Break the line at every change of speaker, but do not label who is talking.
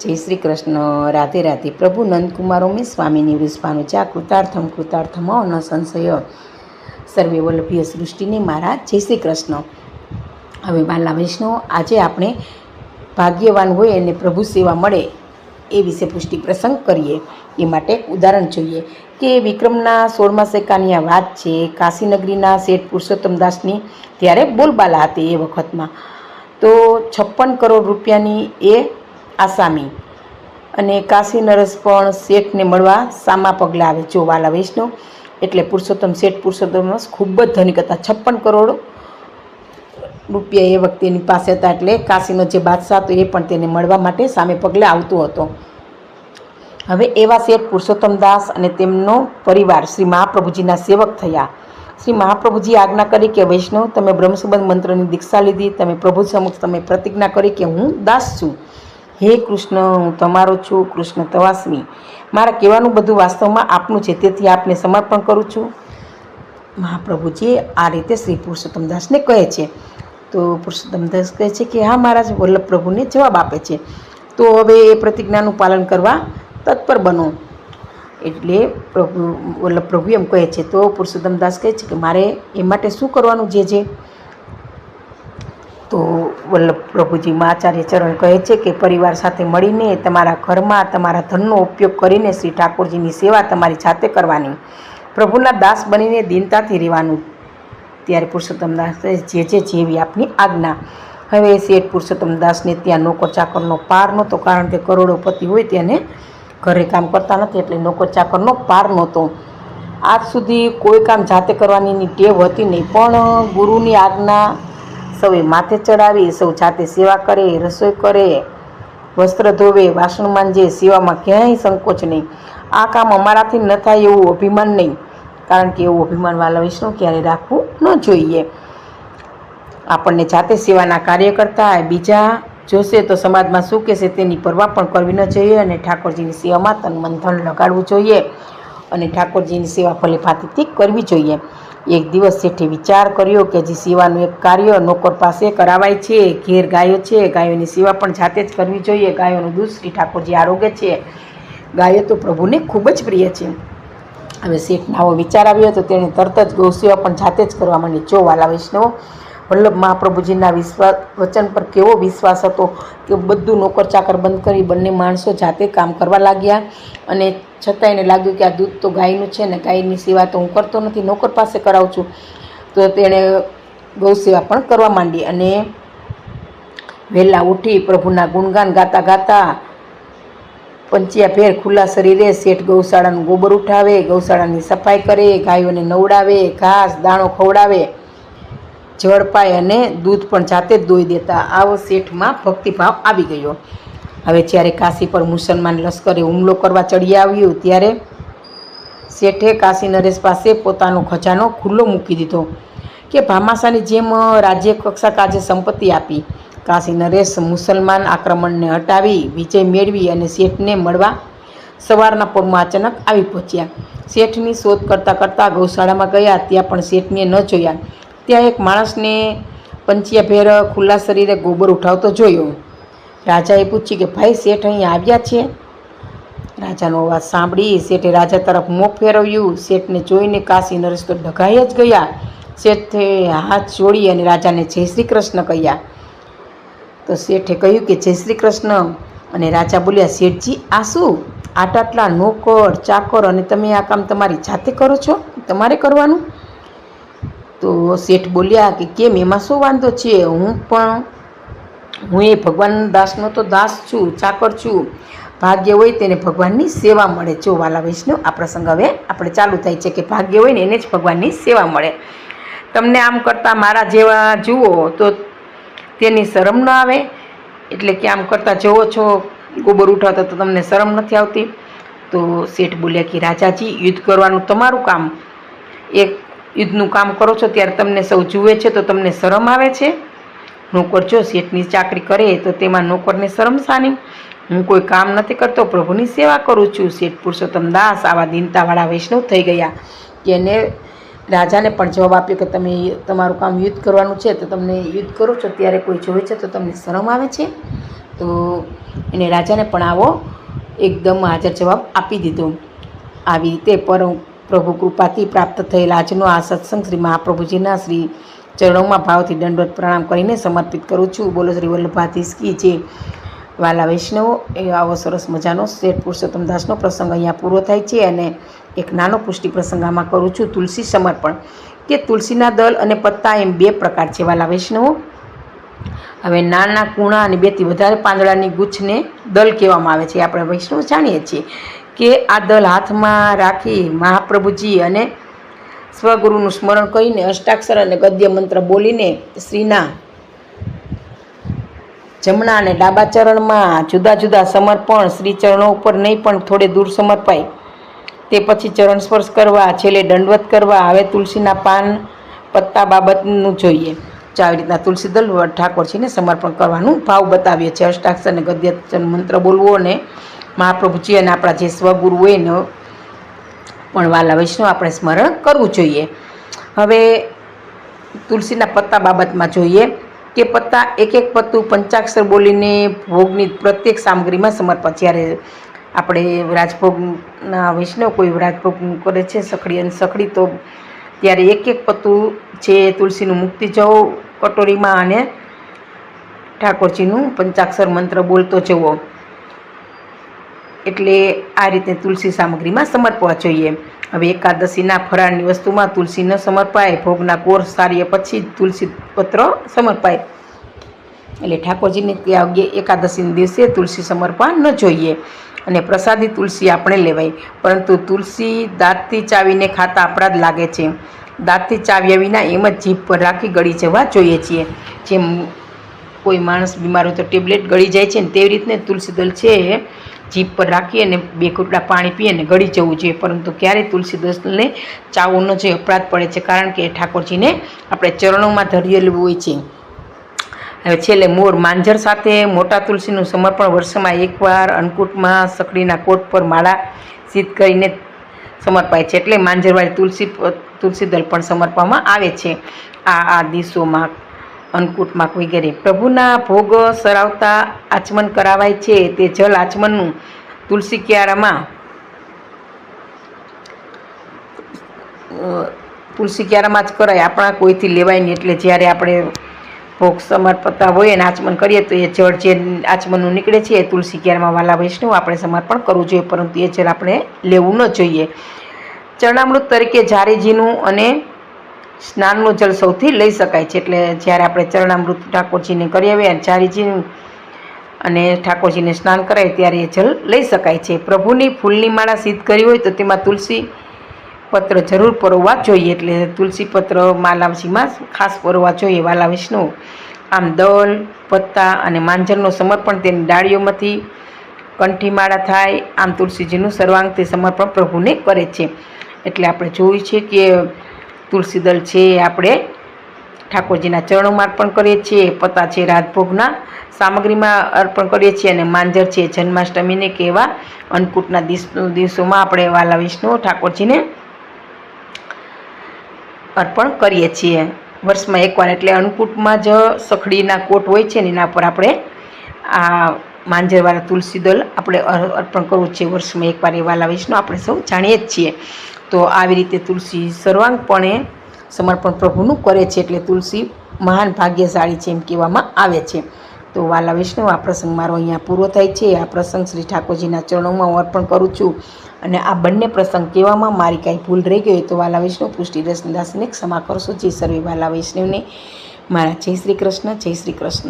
જય શ્રી કૃષ્ણ, રાધે રાધે. પ્રભુ નંદકુમારો મેં સ્વામીની વૃષભાનું ચા કૃતાર્થમ કૃતાર્થમ ન સંશય. સર્વે વલ્લભીય સૃષ્ટિને મારા જય શ્રી કૃષ્ણ. હવે વાલા વૈષ્ણવ, આજે આપણે ભાગ્યવાન હોય એને પ્રભુ સેવા મળે એ વિશે પુષ્ટિ પ્રસંગ કરીએ. એ માટે ઉદાહરણ જોઈએ કે વિક્રમના સોળમા સેકાની આ વાત છે. કાશીનગરીના શેઠ પુરુષોત્તમ દાસની ત્યારે બોલબાલા હતી એ વખતમાં. તો છપ્પન કરોડ રૂપિયાની એ આસામી. અને કાશી નરસ પણ શેઠને મળવા સામા પગલાં આવે. જો વાલા વૈષ્ણવ, એટલે પુરુષોત્તમ શેઠ પુરુષોત્તમ ખૂબ જ ધનિક હતા. છપ્પન કરોડ રૂપિયા એ વખતે એની પાસે હતા. એટલે કાશીનો જે બાદશાહ હતો એ પણ તેને મળવા માટે સામે પગલે આવતો હતો. હવે એવા શેઠ પુરુષોત્તમ દાસ અને તેમનો પરિવાર શ્રી મહાપ્રભુજીના સેવક થયા. શ્રી મહાપ્રભુજી આજ્ઞા કરી કે, વૈષ્ણવ, તમે બ્રહ્મસંબંધ મંત્રની દીક્ષા લીધી. તમે પ્રભુ સમક્ષ તમે પ્રતિજ્ઞા કરી કે હું દાસ છું. હે કૃષ્ણ, હું તમારો છું, કૃષ્ણ તવાસ્મી. મારા કહેવાનું બધું વાસ્તવમાં આપનું છે, તેથી આપને સમર્પણ કરું છું. મહાપ્રભુજી, આ રીતે શ્રી પુરુષોત્તમ દાસને કહે છે. તો પુરુષોત્તમ દાસ કહે છે કે, હા મહારાજ, વલ્લભ પ્રભુને જવાબ આપે છે. તો હવે એ પ્રતિજ્ઞાનું પાલન કરવા તત્પર બનો. એટલે પ્રભુ, વલ્લભ પ્રભુ એમ કહે છે. તો પુરુષોત્તમ દાસ કહે છે કે, મારે એ માટે શું કરવાનું જે છે? તો વલ્લભ પ્રભુજીમાં આચાર્ય ચરણ કહે છે કે પરિવાર સાથે મળીને તમારા ઘરમાં તમારા ધનનો ઉપયોગ કરીને શ્રી ઠાકોરજીની સેવા તમારી જાતે કરવાની. પ્રભુના દાસ બનીને દીનતાથી રહેવાનું. ત્યારે પુરુષોત્તમ દાસ જે જે જેવી આપની આજ્ઞા. હવે શેઠ પુરુષોત્તમ દાસને ત્યાં નોકર ચાકરનો પાર નહોતો કારણ કે કરોડોપતિ હોય તેને ઘરે કામ કરતા નથી એટલે નોકર ચાકરનો પાર નહોતો. આજ સુધી કોઈ કામ જાતે કરવાની ટેવ હતી નહીં, પણ ગુરુની આજ્ઞા સૌએ માથે ચડાવી, સૌ જાતે સેવા કરે, રસોઈ કરે, વસ્ત્ર ધોવે, વાસણ માંજે, સેવામાં ક્યાંય સંકોચ નહીં. આ કામ અમારાથી ન થાય એવું અભિમાન નહીં. કારણ કે એવું અભિમાન વાલા વિષ્ણુ ક્યારે રાખવું ન જોઈએ. આપણને જાતે સેવાના કાર્ય કરતા બીજા જોશે તો સમાજમાં શું કહેશે તેની પરવા પણ કરવી ન જોઈએ અને ઠાકોરજીની સેવામાં તન મંથન લગાડવું જોઈએ. અને ઠાકોરજીની સેવા ભલે ભાતીથી કરવી જોઈએ. એક દિવસ શેઠે વિચાર કર્યો કે હજી સેવાનું એક કાર્ય નોકર પાસે કરાવાય છે, ઘેર ગાયો છે, ગાયોની સેવા પણ જાતે જ કરવી જોઈએ. ગાયોનું દૂધ શ્રી ઠાકોરજી આરોગ્ય છે. ગાયો તો પ્રભુને ખૂબ જ પ્રિય છે. હવે શેઠને આવો વિચાર આવ્યો તો તેણે તરત જ ગૌ સેવા પણ જાતે જ કરવા માંડી. જો વાલા વૈષ્ણવો, વલ્લભ મહાપ્રભુજીના વિશ્વાસ વચન પર કેવો વિશ્વાસ હતો કે બધું નોકર ચાકર બંધ કરી બંને માણસો જાતે કામ કરવા લાગ્યા અને છતાં એને લાગ્યું કે આ દૂધ તો ગાયનું છે ને ગાયની સેવા તો હું કરતો નથી, નોકર પાસે કરાવું છું. તો તેણે ગૌ સેવા પણ કરવા માંડી અને વહેલા ઉઠી પ્રભુના ગુણગાન ગાતા ગાતા પંચિયા ફેર ખુલ્લા શરીરે શેઠ ગૌશાળાનું ગોબર ઉઠાવે, ગૌશાળાની સફાઈ કરે, ગાયોને નવડાવે, ઘાસ, દાણો ખવડાવે, જળ પાય અને દૂધ પણ જાતે જ દોઈ દેતા. આવો શેઠમાં ભક્તિભાવ આવી ગયો. હવે જ્યારે કાશી પર મુસલમાન લશ્કરે હુમલો કરવા ચડી આવ્યું ત્યારે શેઠે કાશી નરેશ પાસે પોતાનો ખજાનો ખુલ્લો મૂકી દીધો કે ભામાશાની જેમ રાજ્ય કક્ષા કાજે સંપત્તિ આપી. કાશી નરેશ મુસલમાન આક્રમણને હટાવી, વિજય મેળવી અને શેઠને મળવા સવારના પોરમાં અચાનક આવી પહોંચ્યા. શેઠની શોધ કરતાં કરતાં ગૌશાળામાં ગયા, ત્યાં પણ શેઠને ન જોયા. ત્યાં એક માણસને પંચિયા ભેર ખુલ્લા શરીરે ગોબર ઉઠાવતો જોયો. રાજાએ પૂછ્યું કે, ભાઈ, શેઠ અહીંયા આવ્યા છે? રાજાનો અવાજ સાંભળી શેઠે રાજા તરફ મોં ફેરવ્યું. શેઠને જોઈને કાશી નરેશ તો ડઘાઈ જ ગયા. શેઠે હાથ જોડી અને રાજાને જય શ્રી કૃષ્ણ કહ્યા. તો શેઠે કહ્યું કે, જય શ્રી કૃષ્ણ. અને રાજા બોલ્યા, શેઠજી, આ શું? આટાટલા નોકર, ચાકર અને તમે આ કામ તમારી જાતે કરો છો? તમારે કરવાનું? તો શેઠ બોલ્યા કે, કેમ? એમાં શું વાંધો છે? હું પણ હું એ ભગવાન દાસનો તો દાસ છું, ચાકર છું. ભાગ્ય હોય તેને ભગવાનની સેવા મળે. જો વાલા વૈષ્ણવ, આ પ્રસંગ હવે આપણે ચાલુ થાય છે કે ભાગ્ય હોય ને એને જ ભગવાનની સેવા મળે. તમને આમ કરતાં મારા જેવા જુઓ તો તેની શરમ ન આવે. એટલે કે આમ કરતાં જુઓ છો, ગોબર ઉઠાવતા તો તમને શરમ નથી આવતી. તો શેઠ બોલ્યા કે, રાજાજી, યુદ્ધ કરવાનું તમારું કામ. એક યુદ્ધનું કામ કરો છો ત્યારે તમને સૌ જુએ છે તો તમને શરમ આવે છે. નોકર જો શેઠની ચાકરી કરે તો તેમાં નોકરને શરમ સાની. હું કોઈ કામ નથી કરતો, પ્રભુની સેવા કરું છું. શેઠ પુરુષોત્તમ દાસ આવા દીનતાવાળા વૈષ્ણવ થઈ ગયા કે એને રાજાને પણ જવાબ આપ્યો કે તમે તમારું કામ યુદ્ધ કરવાનું છે, તો તમને યુદ્ધ કરો છો, ત્યારે કોઈ જોવે છે તો તમને શરમ આવે છે? તો એને રાજાને પણ આવો એકદમ હાજર જવાબ આપી દીધો. આવી રીતે પરમ પ્રભુ કૃપાથી પ્રાપ્ત થયેલા આજનો આ સત્સંગ શ્રી મહાપ્રભુજીના શ્રી ચરણોમાં ભાવથી દંડવત પ્રણામ કરીને સમર્પિત કરું છું. બોલો શ્રી વલ્લભાધીશ કી જે વાલા વૈષ્ણવો, એ આવો સરસ મજાનો શેઠ પુરુષોત્તમ દાસનો પ્રસંગ અહીંયા પૂરો થાય છે અને એક નાનો પુષ્ટિ પ્રસંગ આમાં કરું છું. તુલસી સમર્પણ. કે તુલસીના દલ અને પત્તા એમ બે પ્રકાર છે, વાલા વૈષ્ણવો. હવે નાના કૂણા અને બેથી વધારે પાંદડાની ગુચ્છને દલ કહેવામાં આવે છે. આપણે વૈષ્ણવ જાણીએ છીએ કે આ દલ હાથમાં રાખી મહાપ્રભુજી અને સ્વગુરુનું સ્મરણ કરીને અષ્ટાક્ષર અને ગદ્ય મંત્ર બોલીને શ્રીના જમણા અને ડાબા ચરણમાં જુદા જુદા સમર્પણ શ્રી ચરણો ઉપર નહીં પણ થોડે દૂર સમર્પાય. તે પછી ચરણ સ્પર્શ કરવા, છેલ્લે દંડવત કરવા, હવે તુલસીના પાન પત્તા બાબતનું જોઈએ. આવી રીતના તુલસી દલ ઠાકોરજીને સમર્પણ કરવાનું ભાવ બતાવીએ છીએ. અષ્ટાક્ષર અને ગદ્ય મંત્ર બોલવો અને મહાપ્રભુજી અને આપણા જે સ્વગુરુ હોય એનો પણ વાલા વૈષ્ણવ આપણે સ્મરણ કરવું જોઈએ. હવે તુલસીના પત્તા બાબતમાં જોઈએ કે પત્તા એક એક પત્તું પંચાક્ષર બોલીને ભોગની પ્રત્યેક સામગ્રીમાં સમર્પણ. જ્યારે આપણે રાજભોગના વૈષ્ણવ કોઈ રાજભોગ કરે છે સખડી અને સખડી, તો ત્યારે એક એક પત્તું છે તુલસીનું મુક્તિ જવો કટોરીમાં અને ઠાકોરજીનું પંચાક્ષર મંત્ર બોલતો જવો. એટલે આ રીતે તુલસી સામગ્રીમાં સમર્પવા જોઈએ. હવે એકાદશીના ફરાળની વસ્તુમાં તુલસી ન સમર્પાય, ભોગના કોર સારીએ પછી તુલસી પત્ર સમર્પાય. એટલે ઠાકોરજીને ત્યાં એકાદશીના દિવસે તુલસી સમર્પવા ન જોઈએ અને પ્રસાદી તુલસી આપણે લેવાય. પરંતુ તુલસી દાંતથી ચાવીને ખાતા આપણા જ લાગે છે. દાંતથી ચાવ્યા વિના એમ જ જીભ પર રાખી ગળી જવા જોઈએ છીએ. જેમ કોઈ માણસ બીમાર હોય તો ટેબ્લેટ ગળી જાય છે ને તેવી રીતને તુલસી દલ છે જીભ પર રાખી અને બે ઘૂંટડા પાણી પી અને ગળી જવું જોઈએ. પરંતુ ક્યારેય તુલસી દસને ચાવવું ન જોઈએ, અપરાધ પડે છે. કારણ કે ઠાકોરજીને આપણે ચરણોમાં ધરિયેલું હોય છે. હવે છેલ્લે મોર માંજર સાથે મોટા તુલસીનું સમર્પણ વર્ષમાં એકવાર અન્નકૂટમાં સકડીના કોટ પર માળા સિદ્ધ કરીને સમર્પાય છે. એટલે માંજરવાળી તુલસી તુલસી દળ પણ સમર્પવામાં આવે છે. આ આ દિવસોમાં અન્નકૂટમાં વગેરે પ્રભુના ભોગ સરાવતા આચમન કરાવાય છે તે જલ આચમનનું તુલસી ક્યારામાં તુલસી ક્યારામાં જ કરાય. આપણા કોઈથી લેવાય નહીં. એટલે જ્યારે આપણે ભોગ સમર્પતા હોય અને આચમન કરીએ તો એ જળ જે આચમનનું નીકળે છે એ તુલસી ક્યારામાં વાલા વૈષ્ણવ આપણે સમર્પણ કરવું જોઈએ, પરંતુ એ જળ આપણે લેવું ન જોઈએ. ચરણામૃત તરીકે જારીજીનું અને સ્નાનનું જળ સૌથી લઈ શકાય છે. એટલે જ્યારે આપણે ચરણામૃત ઠાકોરજીને કરી આવીએ ચારીજીનું અને ઠાકોરજીને સ્નાન કરાય ત્યારે એ જળ લઈ શકાય છે. પ્રભુની ફૂલની માળા સિદ્ધ કરી હોય તો તેમાં તુલસી પત્ર જરૂર પરોવવા જોઈએ. એટલે તુલસી પત્ર માલાજીમાં ખાસ પરોવવા જોઈએ. વાલા વિષ્ણુ આમ દલ, પત્તા અને માંજરનું સમર્પણ તેની ડાળીઓમાંથી કંઠી માળા થાય. આમ તુલસીજીનું સર્વાંગથી સમર્પણ પ્રભુને કરે છે. એટલે આપણે જોયું છે કે તુલસી દલ છે આપણે ઠાકોરજીના ચરણોમાં અર્પણ કરીએ છીએ પતા છે રાજભોગના, સામગ્રીમાં અર્પણ કરીએ છીએ અને માંજર છે જન્માષ્ટમીને કે એવા અન્નકૂટના દિવસોમાં આપણે વાલા વિષ્ણુ ઠાકોરજીને અર્પણ કરીએ છીએ. વર્ષમાં એકવાર એટલે અન્નકૂટમાં જ સખડીના કોટ હોય છે ને એના પર આપણે આ માંજરવાળા તુલસી દલ આપણે અર્પણ કરવું છે. વર્ષમાં એકવાર એ વાલા વિષ્ણુ આપણે સૌ જાણીએ જ છીએ. તો આવી રીતે તુલસી સર્વાંગપણે સમર્પણ પ્રભુનું કરે છે એટલે તુલસી મહાન ભાગ્યશાળી છે એમ કહેવામાં આવે છે. તો વાલા વૈષ્ણવ આ પ્રસંગ મારો અહીંયા પૂરો થાય છે. આ પ્રસંગ શ્રી ઠાકોરજીના ચરણોમાં હું અર્પણ કરું છું. અને આ બંને પ્રસંગ કહેવામાં મારી કાંઈ ભૂલ રહી ગઈ તો વાલા વિષ્ણુ, પુષ્ટિ રસદાસને ક્ષમા કરશો. જે સર્વે વાલા વૈષ્ણવને. મારા જય શ્રી કૃષ્ણ, જય શ્રી કૃષ્ણ.